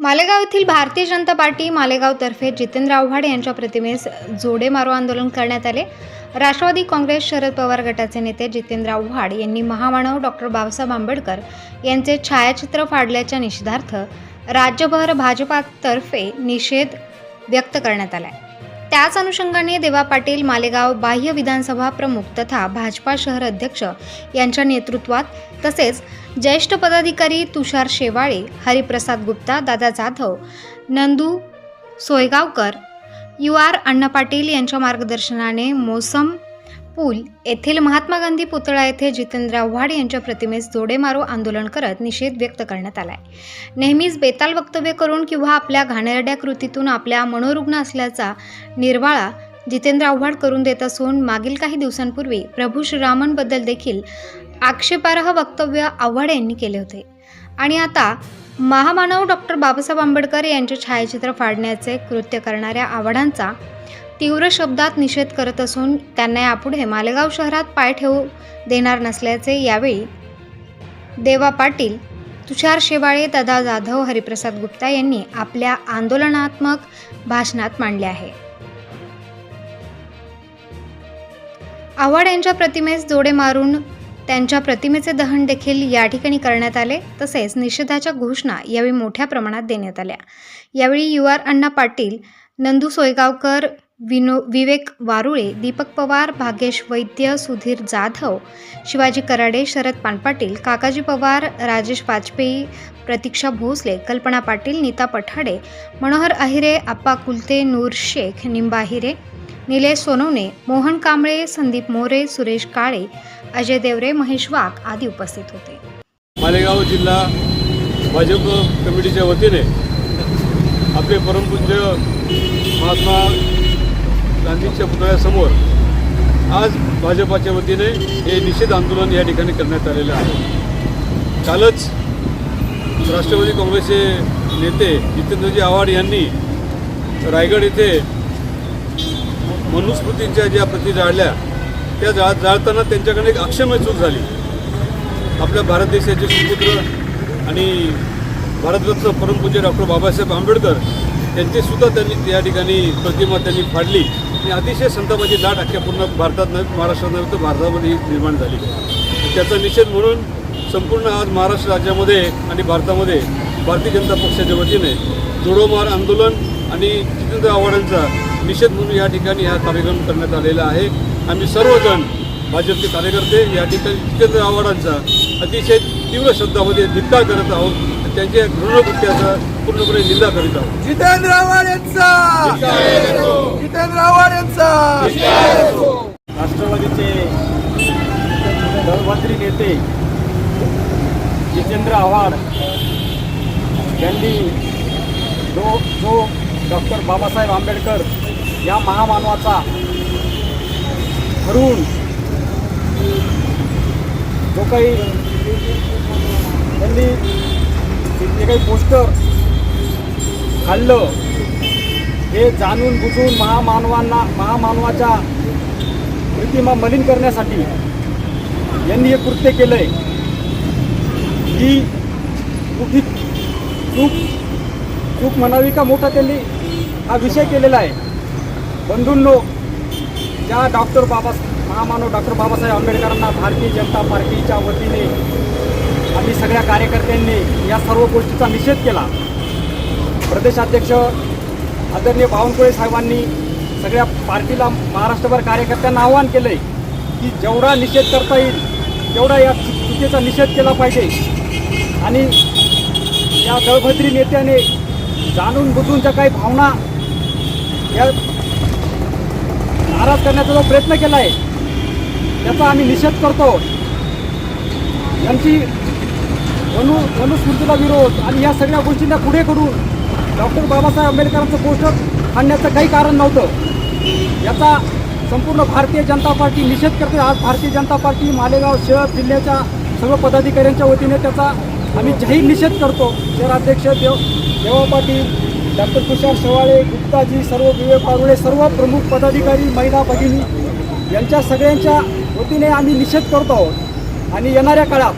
मालेगाव येथील भारतीय जनता पार्टी मालेगावतर्फे जितेंद्र आव्हाड यांच्या प्रतिमेस जोडे मारो आंदोलन करण्यात आले. राष्ट्रवादी काँग्रेस शरद पवार गटाचे नेते जितेंद्र आव्हाड यांनी महामानव डॉक्टर बाबासाहेब आंबेडकर यांचे छायाचित्र फाडल्याच्या निषेधार्थ राज्यभर भाजपातर्फे निषेध व्यक्त करण्यात आलाय. त्याच अनुषंगाने देवा पाटील मालेगाव बाह्य विधानसभा प्रमुख तथा भाजपा शहर अध्यक्ष यांच्या नेतृत्वात तसेच ज्येष्ठ पदाधिकारी तुषार शेवाळे हरिप्रसाद गुप्ता दादा जाधव नंदू सोयगावकर यू आर अण्णा पाटील यांच्या मार्गदर्शनाने मोसम पूल येथील महात्मा गांधी पुतळा येथे जितेंद्र आव्हाड यांच्या प्रतिमेस जोडे मारो आंदोलन करत निषेध व्यक्त करण्यात आलाय. नेहमीच बेताल वक्तव्य करून किंवा आपल्या घाणेरड्या कृतीतून आपल्या मनोरुग्ण असल्याचा निर्वाळा जितेंद्र आव्हाड करून देत असून मागील काही दिवसांपूर्वी प्रभू श्रीरामनबद्दल देखील आक्षेपार्ह वक्तव्य आव्हाड यांनी केले होते. आणि आता महामानव डॉक्टर बाबासाहेब आंबेडकर यांचे छायाचित्र फाडण्याचे कृत्य करणाऱ्या आव्हाडांचा तीव्र शब्दात निषेध करत असून त्यांना यापुढे मालेगाव शहरात पाय ठेवू देणार नसल्याचे यावेळी देवा पाटील तुषार शेवाळे दादा जाधव हरिप्रसाद गुप्ता यांनी आपल्या आंदोलनात्मक भाषणात मांडले आहे. आव्हाड यांच्या प्रतिमेस जोडे मारून त्यांच्या प्रतिमेचे दहन देखील या ठिकाणी करण्यात आले तसेच निषेधाच्या घोषणा यावेळी मोठ्या प्रमाणात देण्यात आल्या. यावेळी यू आर अण्णा पाटील नंदू सोयगावकर विनो विवेक वारुळे दीपक पवार भाग्येश वैद्य सुधीर जाधव शिवाजी कराडे शरद पानपाटील काकाजी पवार राजेश वाजपेयी प्रतीक्षा भोसले कल्पना पाटील नीता पठाडे मनोहर अहिरे आप्पा कुलते नूर शेख निंबा अहिरे निलेश सोनवणे मोहन कांबळे संदीप मोरे सुरेश काळे अजय देवरे महेश वाघ आदी उपस्थित होते. मालेगाव जिल्हा भाजप कमिटीच्या वतीने आपले परमपूज्य महात्मा गांधीच्या पुतळ्यासमोर आज भाजपाच्या वतीने हे निषेध आंदोलन या ठिकाणी करण्यात आलेलं आहे. कालच राष्ट्रवादी काँग्रेसचे नेते जितेंद्रजी आव्हाड यांनी रायगड येथे मनुस्मृतींच्या ज्या प्रती जाळल्या त्या जा जाळताना त्यांच्याकडे एक अक्षम्य चूक झाली. आपल्या भारत देशाचे सुपुत्र आणि भारतरत्न परमपूज्य डॉक्टर बाबासाहेब आंबेडकर त्यांचीसुद्धा त्यांनी या ठिकाणी प्रतिमा त्यांनी फाडली. आणि अतिशय संतापाची लाट अख्ख्या पूर्ण भारतात नव्हे महाराष्ट्रात नव्हे तर भारतामध्ये निर्माण झाली. त्याचा निषेध म्हणून संपूर्ण आज महाराष्ट्र राज्यामध्ये आणि भारतामध्ये भारतीय जनता पक्षाच्या वतीने जोडोमार आंदोलन आणि जितेंद्र आव्हाडांचा निषेध म्हणून या ठिकाणी हा कार्यक्रम करण्यात आलेला आहे. आम्ही सर्वजण भाजपचे कार्यकर्ते या ठिकाणी जितेंद्र आव्हाडांचा अतिशय तीव्र शब्दामध्ये धिक्कार करत आहोत. त्यांच्या घृणकृत्याचा पूर्णपणे निंदा करीत आहोत. जितेंद्र आव्हाड यांचा! जितेंद्र आव्हाड यांचा! राष्ट्रवादीचे दलमंत्री नेते जितेंद्र आव्हाड यांनी जो जो डॉक्टर बाबासाहेब आंबेडकर या महामानवाचा ठरवून जो काही त्यांनी जे काही पोस्टर खाल्लं हे जाणून बुजून महामानवांना महामानवाच्या प्रतिमा मलिन करण्यासाठी यांनी हे कृत्य केलं आहे ही कुठली चूक चूक म्हणावी का मोठा त्यांनी? हा विषय केलेला आहे. बंधूंनो ज्या डॉक्टर बाबा महामानव डॉक्टर बाबासाहेब आंबेडकरांना भारतीय जनता पार्टीच्या वतीने आम्ही सगळ्या कार्यकर्त्यांनी या सर्व गोष्टीचा निषेध केला. प्रदेशाध्यक्ष आदरणीय बावनकुळे साहेबांनी सगळ्या पार्टीला महाराष्ट्रभर कार्यकर्त्यांना आवाहन केलं आहे की जेवढा निषेध करता येईल तेवढा या चुकीचा निषेध केला पाहिजे. आणि या दळभद्री नेत्याने जाणून बुजून ज्या काही भावना या नाराज करण्याचा जो प्रयत्न केला आहे त्याचा आम्ही निषेध करतो. यांची मनु मनुस्मृतीला विरोध आणि या सगळ्या गोष्टींना पुढे करून डॉक्टर बाबासाहेब आंबेडकरांचं पोस्टर आणण्याचं काही कारण नव्हतं. याचा संपूर्ण भारतीय जनता पार्टी निषेध करते आज भारतीय जनता पार्टी मालेगाव शहर जिल्ह्याच्या सर्व पदाधिकाऱ्यांच्या वतीने त्याचा आम्ही जाहीर निषेध करतो. शहराध्यक्ष देव देवा पाटील डॉक्टर तुषार शेवाळे गुप्ताजी सर्व विवेक पारुळे सर्व प्रमुख पदाधिकारी महिला भगिनी यांच्या सगळ्यांच्या वतीने आम्ही निषेध करतो आहोत. आणि येणाऱ्या काळात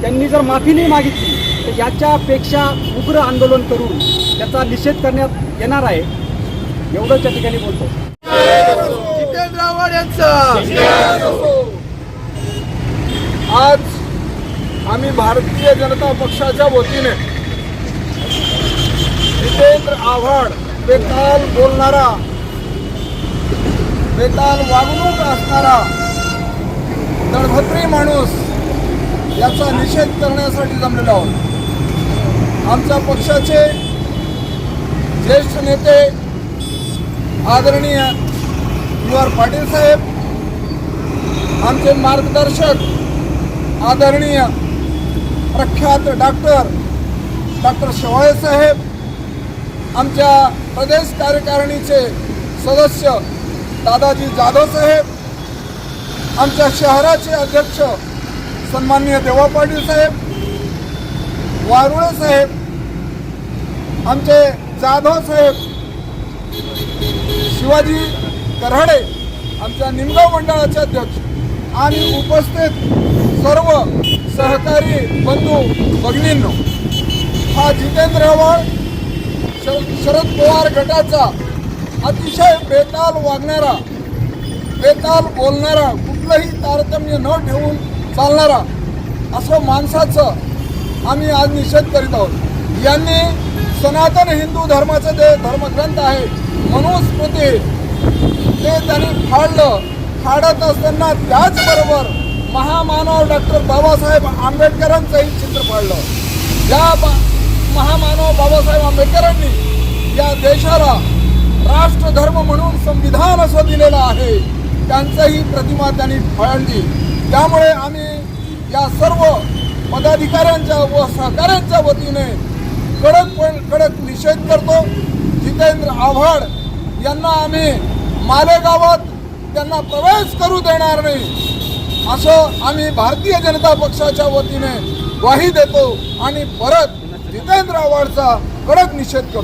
त्यांनी जर माफी नाही मागितली तर याच्यापेक्षा उग्र आंदोलन करून त्याचा निषेध करण्यात येणार आहे. एवढंच या ठिकाणी बोलतो. जितेंद्र आव्हाड यांचा. आज आम्ही भारतीय जनता पक्षाच्या वतीने जितेंद्र आव्हाड बेताल बोलणारा बेताल वागणूक असणारा दळभद्री माणूस याचा निषेध करण्यासाठी जमलेलो आहोत. आमच्या पक्षाचे ज्येष्ठ नेते आदरणीय यू आर पाटील साहेब आमचे मार्गदर्शक आदरणीय प्रख्यात डॉक्टर डॉक्टर शेवाळे साहेब आमच्या प्रदेश कार्यकारिणीचे सदस्य दादाजी जाधव साहेब आमच्या शहराचे अध्यक्ष सन्माननीय देवा पाटील साहेब वारुळे साहेब आमचे जाधव साहेब शिवाजी कराडे आमच्या निमगाव मंडळाचे अध्यक्ष आणि उपस्थित सर्व सहकारी बंधू भगिनींनो हा जितेंद्र आव्हाड श- शरद पवार गटाचा अतिशय बेताल वागणारा बेताल बोलणारा कुठलंही तारतम्य न ठेवून चालणारा असं माणसाचं आम्ही आज निषेध करीत आहोत. यांनी सनातन हिंदू धर्माचं जे धर्मग्रंथ आहे मनुस्मृती ते त्यांनी फाडलं. फाडत असताना त्याचबरोबर महामानव डॉक्टर बाबासाहेब आंबेडकरांचंही चित्र फाडलं. या बा महामानव बाबासाहेब आंबेडकरांनी या देशाला राष्ट्रधर्म म्हणून संविधान असं दिलेलं आहे. त्यांचंही प्रतिमा त्यांनी फाळली त्यामुळे आम्ही या सर्व पदाधिकाऱ्यांच्या व सहकाऱ्यांच्या वतीने कडक कडक निषेध करतो. जितेंद्र आव्हाड यांना आम्ही मालेगावात त्यांना प्रवेश करू देणार नाही असं आम्ही भारतीय जनता पक्षाच्या वतीने ग्वाही देतो आणि परत जितेंद्र आव्हाडचा कडक निषेध करतो.